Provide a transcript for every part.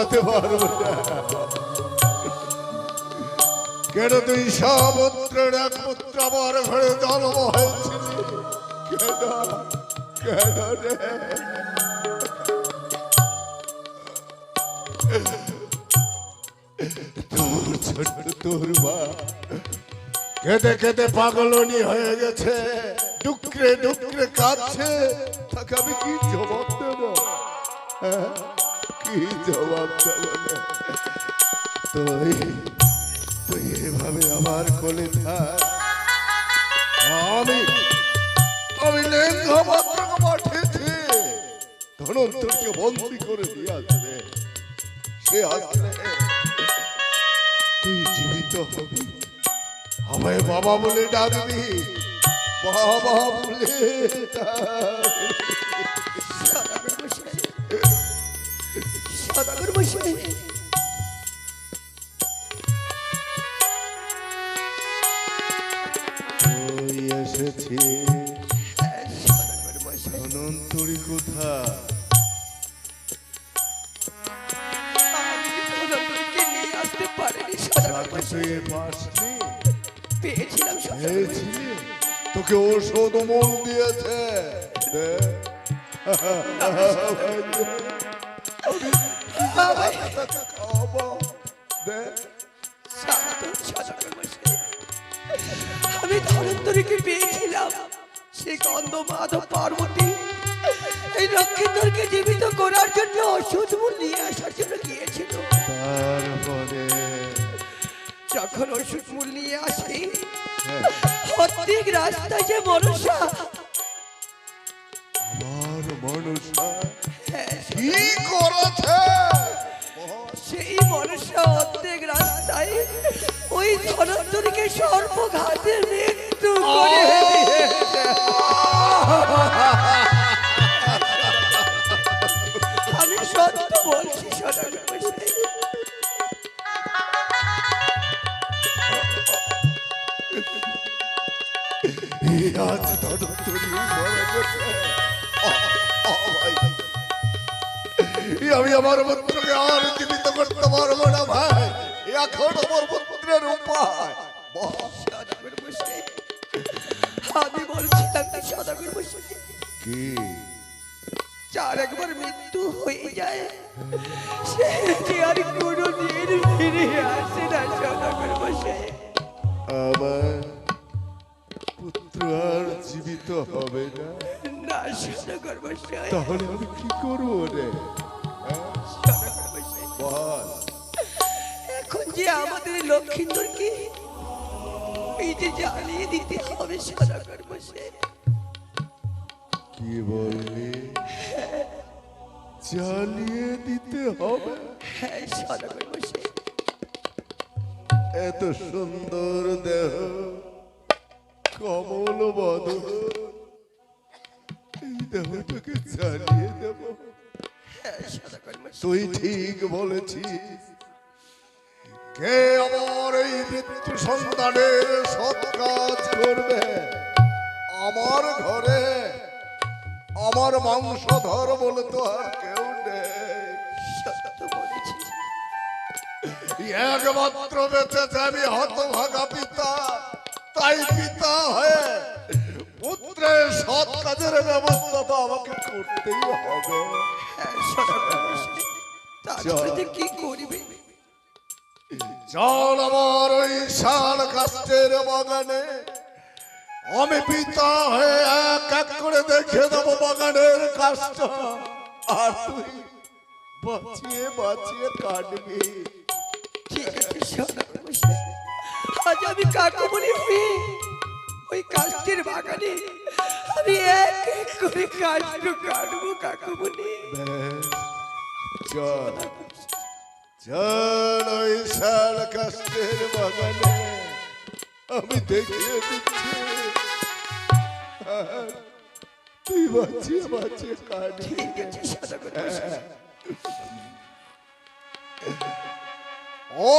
বাঁচাতে পারব কেন তুই সামুদ্রের একমাত্র আমার ঘরে জন্ম হয়েছিলি? তোর তোর মা কেঁদে কেঁদে পাগলনি হয়ে গেছে। ডুকরে ডুকরে কাঁদছে। তাকে আমি কি জবাব দেব? হ্যাঁ? কি জবাব তুই তুই এভাবে আমার কোলে থাক আমি আমি পাঠিয়েছি ধনন্তরকে বন্দি করে দিয়ে আসবে সে আসলে তুই জীবিত হবি আমায় বাবা বলে ডাকবি বাবা বলে ডাকবি। সদাগর মশাই তুই এই লক্ষ্মীধরকে জীবিত করার জন্য ওষুধ নিয়ে আসার জন্য গিয়েছিল। তারপরে? যখন ওষুধ মূল নিয়ে আসি প্রত্যেক রাস্তায় যে মনসা। আমার মনসা হ্যাঁ, কি করেছে? সেই মনসা প্রত্যেক রাস্তায় ওই ধনন্তরীকে সর্বঘাতে মৃত্যু করে আজ আমি আমার পুত্রকে আর জীবিত করতে পারব না ভাই এখন আমার পুত্রের উপায় বল। সদাগর মশাই। আমি বলছিলাম কি যার একবার মৃত্যু হয়ে যায় সে আর কোনো দিন ফিরে আসে না সদাগর মশাই আমার পুত্র আর জীবিত হবে না। তাহলে আমি কি করব রে? বল। এখন যে আমাদের লক্ষ্মীন্দরকে এই যে জ্বালিয়ে দিতে হবে সদাগর মশাই কি বললি? জ্বালিয়ে দিতে হবে? হ্যাঁ সদাগর মশাই এত সুন্দর দেহ। কমল বদন এই দেহটাকে দেব। হ্যাঁ তুই ঠিক বলেছিস। কে আমার এই মৃত্যু সন্তানের সৎ কাজ করবে? আমার ঘরে আমার মাংসধর বলে তো আর কেউ নেই। বলেছি একমাত্র বেঁচেছে আমি হতভাগা পিতা। করতেই হবে সদাগর মশাই তারপরে কি করবে? চল আমার ওই শাল কাষ্টের বাগানে। আমি পিতা হয়ে এক এক করে দেখে দেবো বাগানের কাষ্ট আর তুই বাঁচিয়ে বাঁচিয়ে কাটবি। আজ আমি কাকুমনি হয়ে ওই কাষ্টের বাগানে করে কাষ্ট কাটবো কাকুমনি বেশ, চল চল ওই শাল কাষ্টের বাগানে আমি দেখিয়ে দিচ্ছি আর তুই বাঁচিয়ে বাঁচিয়ে কাটবি ঠিক আছে সদাগর মশাই ও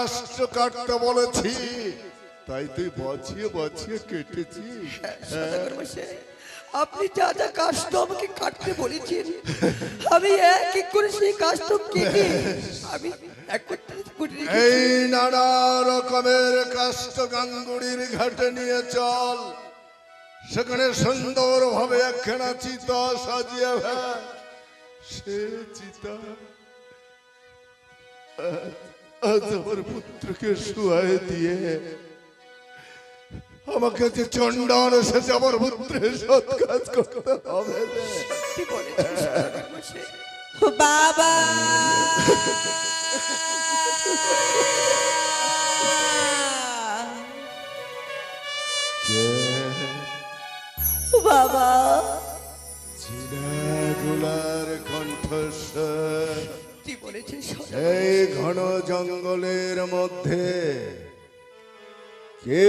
কষ্ট কাটতে বলেছি। তাই তুই বাঁচিয়ে বাঁচিয়ে কেটেছি আপনি যা যা কাষ্ট আমাকে কাটতে বলেছেন আমি এক এক করে সেই কাষ্ট কেটে আমি এই নানা রকমের কাষ্ট গাঙ্গুড়ির ঘাটে নিয়ে চল। সেখানে সুন্দর ভাবে একখানা চিতা সাজিয়ে। সে চিতা আজ আমার পুত্রকে শুয়াই দিয়ে আমাকে যে চণ্ডাল এসেছে আমার পুত্রের সৎ কাজ করতে হবে? বাবা! বাবা! চিনাগুলার কণ্ঠস্বর। বলেছেন সদাগর? এই ঘন জঙ্গলের মধ্যে কে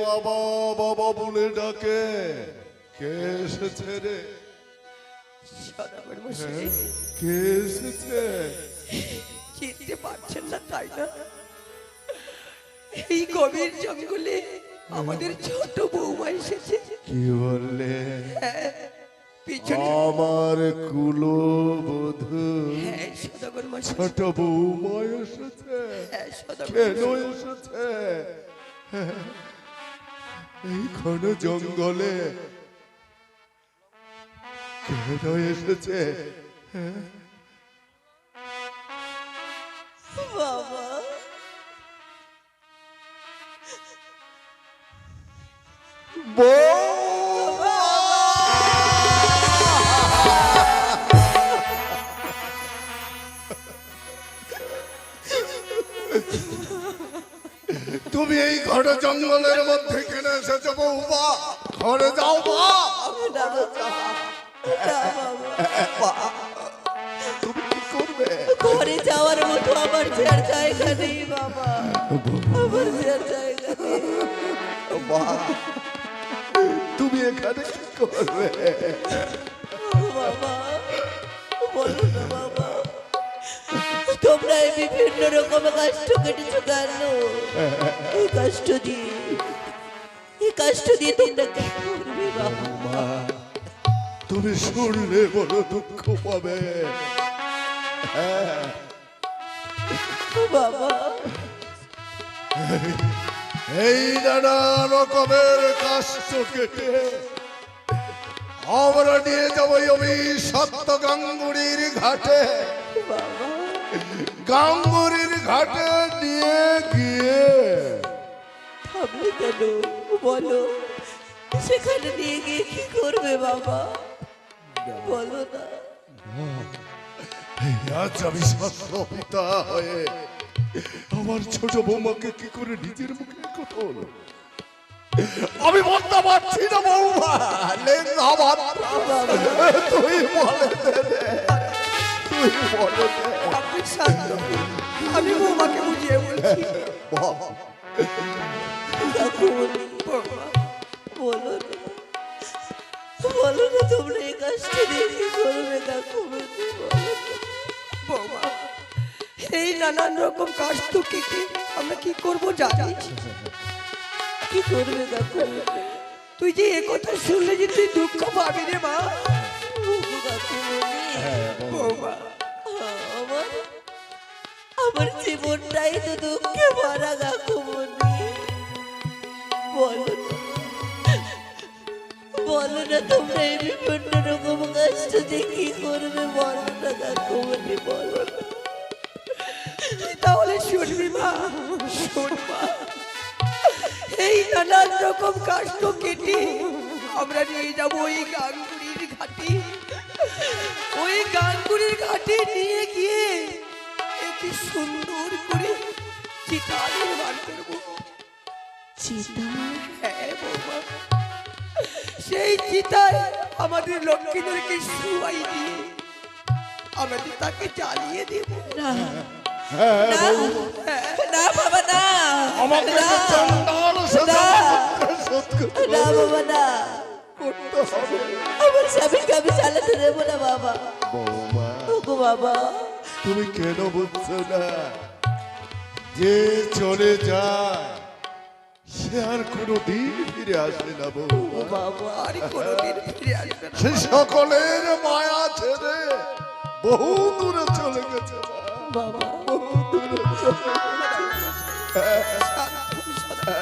বাবা বাবা বলে ডাকে? কে এসেছে রে? কে এসেছে? চিনতে পারছেন না তাই না? এই গভীর জঙ্গলে আমাদের ছোট বৌমা এসেছে। কি বললে? পিছনে আমার কুলো বধূ হ্যাঁ ছোট বৌমা এসেছে। হ্যাঁ কেন এসেছে? এই ঘন জঙ্গলে কেন এসেছে? বাবা। তুমি এই জঙ্গলের মধ্যে কেনে এসেছ ঘরে যাও বাবা তুমি কি করবে? ঘরে যাওয়ার মতো আমার যে আর জায়গা নেই বাবা। আমার যে জায়গা নেই। তুমি এখানে কি করবে? বাবা। তোমরা এই বিভিন্ন রকম কষ্ট কেটেছো কেন? এই কষ্ট দিয়ে এই কষ্ট দিয়ে তোমরা কি করবে তুমি শুনলে বড় দুঃখ পাবে। বাবা। এই নানা রকমের কষ্ট কেটে আমরা নিয়ে যাব আমি সত্য গাঙ্গুরির ঘাটে। বাবা। গাঙ্গুরির ঘাটে নিয়ে গিয়ে। থামলে কেন? বলো। সেখানে নিয়ে গিয়ে কি করবে বাবা? বলো না। আজ আমি পিতা হয়ে আমার ছোট বৌমাকে কি করে নিজের মুখে কথা হলো আমি বলতে পারছি না বৌমা লেঙ্গা মাত্রা তুই বলে তুই শান্ত। আমি বৌমাকে বুঝিয়ে বলছি বলো না বলো না তোমরা এই কষ্ট দিয়ে কি করবে না। বৌমা এই নানান রকম কাষ্ট কেটে আমরা কি করব জানিস কি করবে কাকুমনি তুই যে এ কথা শুনলে যে তুই দুঃখ পাবি রে মা কাকুমনি বৌমা আমার জীবনটাই তো দুঃখে ভরা কাকুমনি বলো বলো না তোমরা এই বিভিন্ন রকম কষ্ট দিয়ে কি করবে, বলো না কাকুমনি বলো তাহলে শুনবি মা, শোন এই নানান রকম কাষ্ট কেটে আমরা নিয়ে যাব ওই গাঙ্গুরির ঘাটে। ওই গাঙ্গুরির ঘাটে নিয়ে গিয়ে একটি সুন্দর করে চিতা নির্মাণ করব চিতা হ্যাঁ বৌমা। সেই চিতায় আমাদের লক্ষ্মীদেরকে শুয়াই দিয়ে আমাদের তাকে জ্বালিয়ে দেবো। না। হ্যাঁ, না না বাবা না। আমাকে না, চন্ডাল বাবা না। করতে আমার স্বামীকে আমি চালাতে দেবো না বাবা। বাবা। তুমি কেন বুঝছ না? যে চলে যায় সে আর কোনো দিন ফিরে না আসবে না। সে সকলের মায়া ছেড়ে বহু দূরে চলে গেছে। বাবা বহু দূরে চলে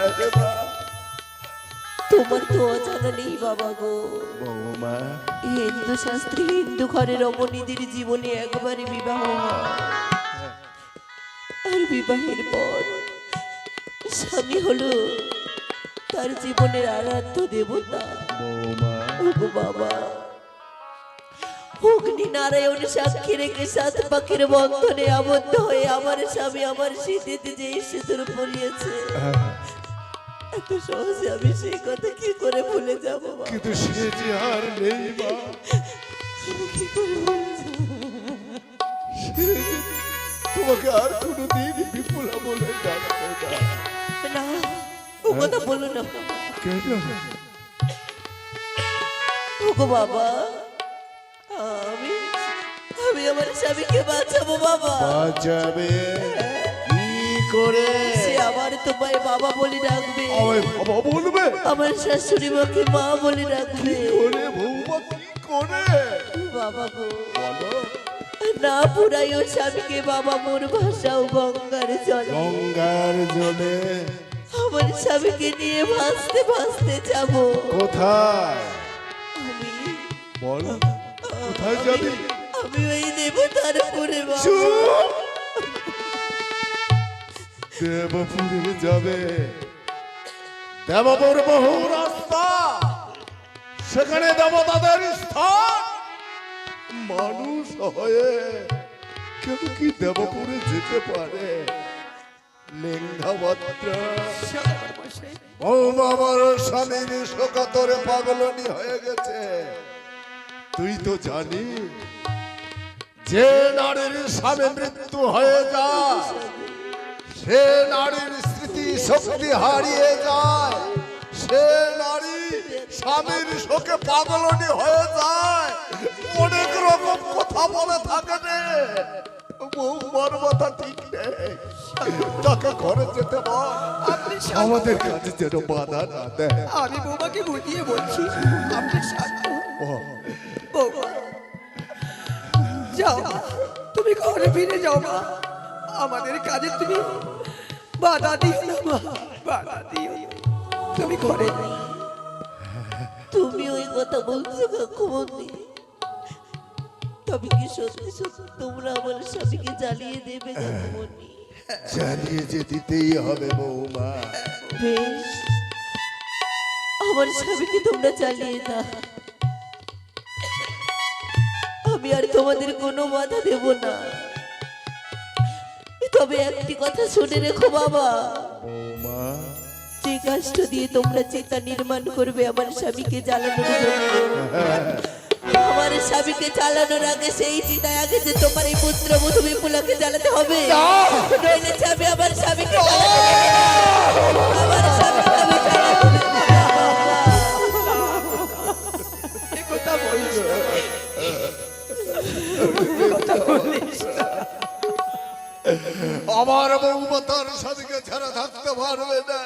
গেছে। তোমার তো অজানা নেই বাবা গো। বৌমা। হিন্দু শাস্ত্রে হিন্দু ঘরে রমণীদের জীবনে একবারই বিবাহ আর বিবাহের পর স্বামী হলো তার জীবনের আরাধ্য দেবতা। বৌমা। ওগো বাবা অগ্নি নারায়ণ সাক্ষী রেখে সাত পাখির বন্ধনে আবদ্ধ হয়ে আমার স্বামী আমার শীতেতে যে সিঁদুর পরিয়েছে এত সহজে আমি সেই কথা কি করে ভুলে যাব কিন্তু সে যে আর নেই মা। কি করে ভুলে যাব? তোমাকে আর কোনোদিন বিপুলা বলে ডাকবে না। ও কথা বলো না। কেন? ওগো বাবা আমি আমি আমার স্বামীকে বাঁচাবো বাবা। বাঁচাবে? করে। সে আবার তোমায় বাবা বলে ডাকবে। আমায় বাবা বলবে? আমার শাশুড়ি মাকে মা বলে ডাকবে। করে বৌমা কি করে? বাবা গো। বলো। না পুরাইও স্বামীকে বাবা মোর ভাষাও গঙ্গার জল। গঙ্গার জলে। আমার স্বামীকে নিয়ে ভাসতে ভাসতে যাব। কোথায়? আমি বল। কোথায় যাবি? আমি ওই দেবতার পুরে বাবা! দেবপুরে যাবে। দেবপুর বহু রাস্তা। সেখানে দেবতাদের স্থান। মানুষ হয়ে কেউ কি দেবপুরে যেতে পারে? পাগলনি হয়ে গেছে। তুই তো জানি যে নারীর স্বামী মৃত্যু হয়ে যায় সে নারীর স্মৃতি শক্তি হারিয়ে যায়। সে নারী স্বামীর শোকে পাগলনি হয়ে যায়। অনেক রকম কথা বলে থাকে রে বৌমার মাথা ঠিক নেই। তাকে ঘরে যেতে বল। আপনি আমাদের কাছে যেন বাধা না দেয়। আমি বৌমাকে বুঝিয়ে বলছি আপনি যাও তুমি ঘরে ফিরে যাও মা। আমাদের কাজে তুমি বাধা দিও না মা বাধা দিও। তুমি ঘরে তুমি ওই কথা বলছো কাকুমনি। তবে কি সত্যি সত্যি তোমরা আমার স্বামীকে জ্বালিয়ে দেবে কাকুমনি? চালিয়ে যে দিতেই হবে বৌমা। বেশ। আমার স্বামীকে তোমরা চালিয়ে দাও। আমি আর তোমাদের কোনো বাধা দেব না। তবে একটি কথা শুনে রেখো বাবা। যে কষ্ট দিয়ে তোমরা চিতা নির্মাণ করবে আমার স্বামীকে জ্বালানোর জন্য। আমার স্বামীকে চালানোর আগে সেই চিতায় আগে যে তোমার এই পুত্র বধূ বিপুলাকে জ্বালাতে হবে। নইলে চাবি আমার স্বামীকে। আমার স্বামীকে আমি জ্বালাতে কথা না। আমার বৌমা তার স্বামীকে ছাড়া থাকতে পারবে না।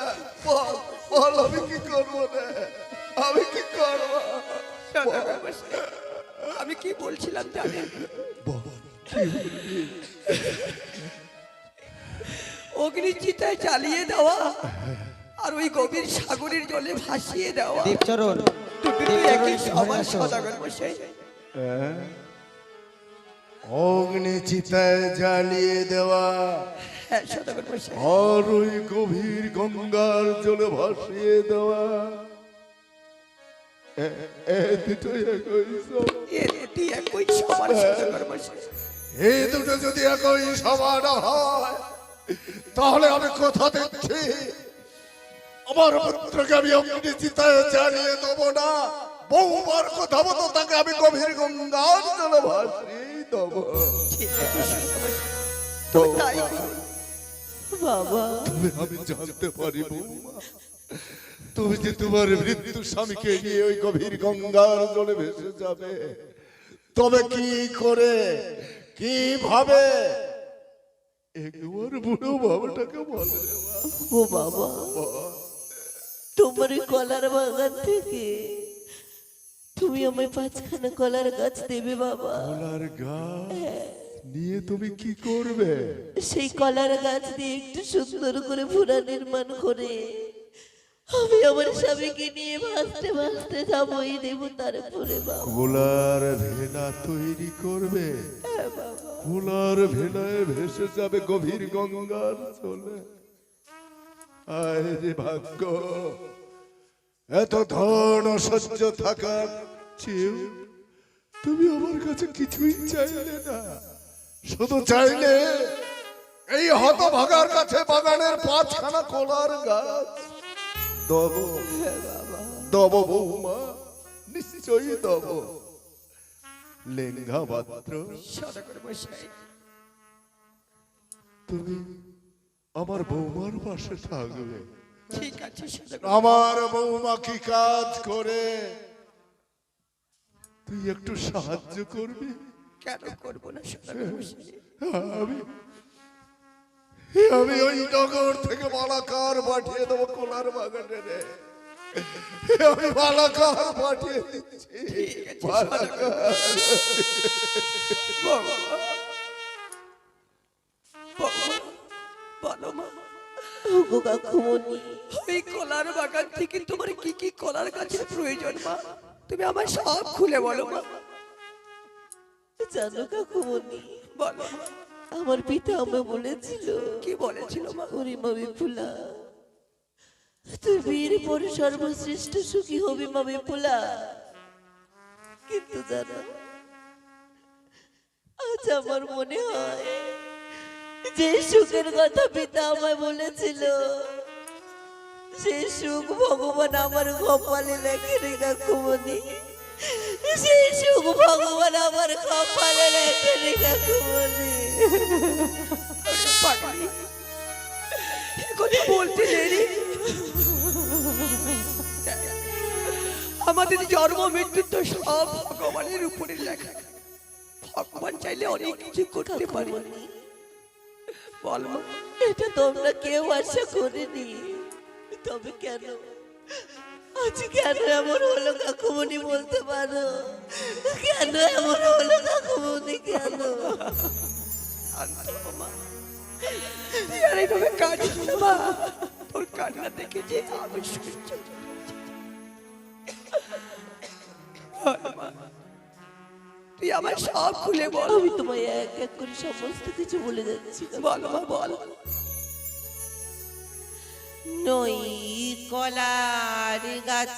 বল বল আমি কি করব না আমি কি করব? আমি কি বলছিলাম জানেন? বল। অগ্নিচিতায় চালিয়ে দেওয়া আর ওই গভীর সাগরের জলে ভাসিয়ে দেওয়া। দীপচরণ। দুটোই একই সমান সদাগর মশাই অগ্নি চিতায় জ্বালিয়ে দেওয়া। হ্যাঁ আর ওই গভীর গঙ্গার জলে ভাসিয়ে দেওয়া। দুটি এই যদি একই সমান হয় তাহলে আমি কথা দিচ্ছি। আমার পুত্রকে আমি অগ্নি চিতায় জ্বালিয়ে দেবো না। বহুবার কথা মতো তাকে আমি গভীর গঙ্গার জলে ভাসিয়ে তবে। বাবা। আমি জানতে পারি তুমি যে তোমার মৃত্যু স্বামীকে নিয়ে ওই গভীর গঙ্গার জলে ভেসে যাবে তবে কি করে কীভাবে? একবার বুড়ো বাবাটাকে বলে ও বাবা তোমার কলার বাগান থেকে তুমি আমায় পাঁচখানা কলার গাছ দেবে বাবা। কলার গাছ? নিয়ে তুমি কি করবে? সেই কলার গাছ দিয়ে একটু সুন্দর করে ফুরা নির্মাণ করে। আমি আমার স্বামীকে নিয়ে ভাসতে ভাসতে যাব এই দেবতার পুরে বাবা। ভেলা তৈরি করবে? হ্যাঁ বাবা। ফুলার ভেলায় ভেসে যাবে গভীর গঙ্গার চলে আয় রে ভাগ্য এত ধন সহ্য থাকার চেয়েও তুমি আমার কাছে কিছুই চাইলে না। শুধু চাইলে এই হত ভাগার কাছে বাগানের পাঁচখানা কলার গাছ। দব দব বৌমা নিশ্চয়ই দব। লেঙ্গা পাত্র। তুমি আমার বৌমার পাশে থাকবে। ঠিক আছে আমার বৌমা কি কাজ করে? তুই একটু সাহায্য করবি? কেন করব না আমি আমি ওই নগর থেকে মালাকার পাঠিয়ে দেবো কোলার বাগানে রে। আমি মালাকার পাঠিয়ে দিচ্ছি। কলার বাগান থেকে তোমার কি কি কলার গাছের প্রয়োজন মা? তুমি আমার সব খুলে বলো জানো কাকুমনি বলো। আমার পিতা আমায় বলেছিল কি বলেছিল মা? ওরে মা বিপুলা তুই বিয়ের পরে সর্বশ্রেষ্ঠ সুখী হবি মা বিপুলা কিন্তু জানো আজ আমার মনে হয় যে সুখের কথা পিতা আমায় বলেছিল। সেই সুখ ভগবান আমার কপালে লেখে রে কাকুমনি। সেই সুখ ভগবান আমার কপালে লেখে রে কাকুমনি। কথা বলতে দেরি। আমাদের জন্ম মৃত্যু তো সব ভগবানের উপরে লেখা। ভগবান চাইলে অনেক কিছু করতে পারে। বল এটা তোমরা কেউ আশা করেনি। তবে কেন? আজ কেন এমন হলো কাকুমনি বলতে পারো? কেন এমন হলো কাকুমনি কেন? শান্ত হ, মা তুই এইভাবে কাঁদিস মা তোর কান্না দেখে যে আমি সহ্য তুই আমার সব খুলে বল। আমি তোমায় এক এক করে সমস্ত কিছু বলে যাচ্ছি বল মা বল। নই কলার গাছ